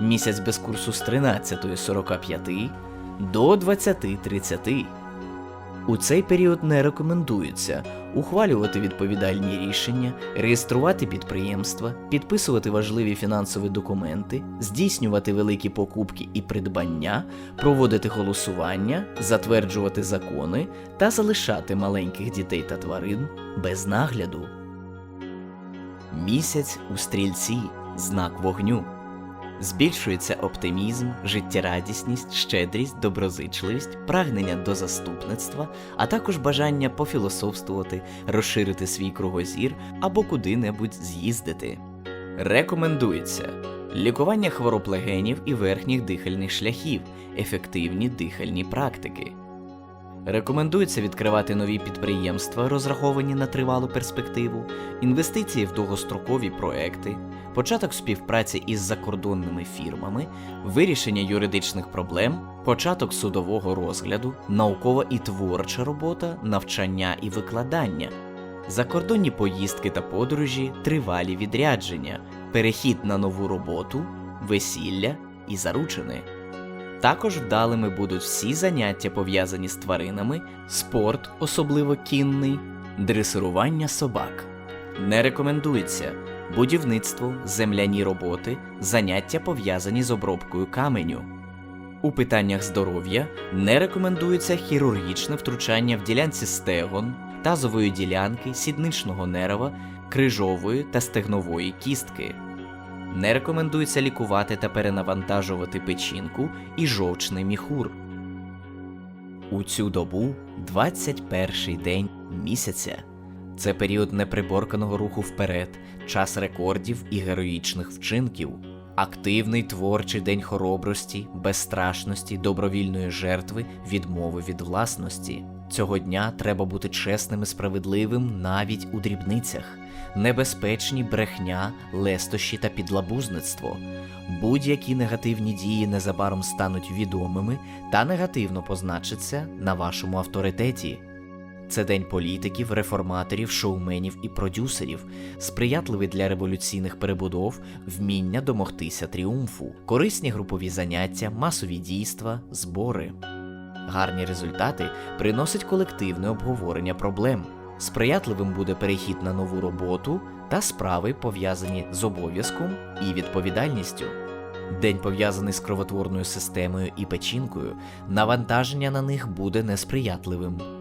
Місяць без курсу з 13.45 до 20.30. У цей період не рекомендується ухвалювати відповідальні рішення, реєструвати підприємства, підписувати важливі фінансові документи, здійснювати великі покупки і придбання, проводити голосування, затверджувати закони та залишати маленьких дітей та тварин без нагляду. Місяць у стрільці знак вогню. Збільшується оптимізм, життєрадісність, щедрість, доброзичливість, прагнення до заступництва, а також бажання пофілософствувати, розширити свій кругозір або куди-небудь з'їздити. Рекомендується лікування хвороб легенів і верхніх дихальних шляхів, ефективні дихальні практики. Рекомендується відкривати нові підприємства, розраховані на тривалу перспективу, інвестиції в довгострокові проекти, початок співпраці із закордонними фірмами, вирішення юридичних проблем, початок судового розгляду, наукова і творча робота, навчання і викладання, закордонні поїздки та подорожі, тривалі відрядження, перехід на нову роботу, весілля і заручини. Також вдалими будуть всі заняття пов'язані з тваринами, спорт, особливо кінний, дресирування собак. Не рекомендується будівництво, земляні роботи, заняття пов'язані з обробкою каменю. У питаннях здоров'я не рекомендується хірургічне втручання в ділянці стегон, тазової ділянки, сідничного нерва, крижової та стегнової кістки. Не рекомендується лікувати та перенавантажувати печінку і жовчний міхур. У цю добу 21 день місяця. Це період неприборканого руху вперед, час рекордів і героїчних вчинків, активний творчий день хоробрості, безстрашності, добровільної жертви, відмови від власності. Цього дня треба бути чесним і справедливим навіть у дрібницях, небезпечні брехня, лестощі та підлабузництво. Будь-які негативні дії незабаром стануть відомими та негативно позначаться на вашому авторитеті. Це день політиків, реформаторів, шоуменів і продюсерів, сприятливий для революційних перебудов, вміння домогтися тріумфу, корисні групові заняття, масові дійства, збори. Гарні результати приносить колективне обговорення проблем. Сприятливим буде перехід на нову роботу та справи, пов'язані з обов'язком і відповідальністю. День пов'язаний з кровотворною системою і печінкою, навантаження на них буде несприятливим.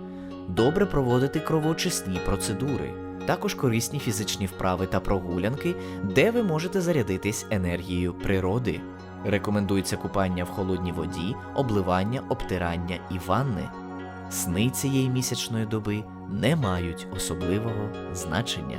Добре проводити кровоочисні процедури, також корисні фізичні вправи та прогулянки, де ви можете зарядитись енергією природи. Рекомендується купання в холодній воді, обливання, обтирання і ванни. Сни цієї місячної доби не мають особливого значення.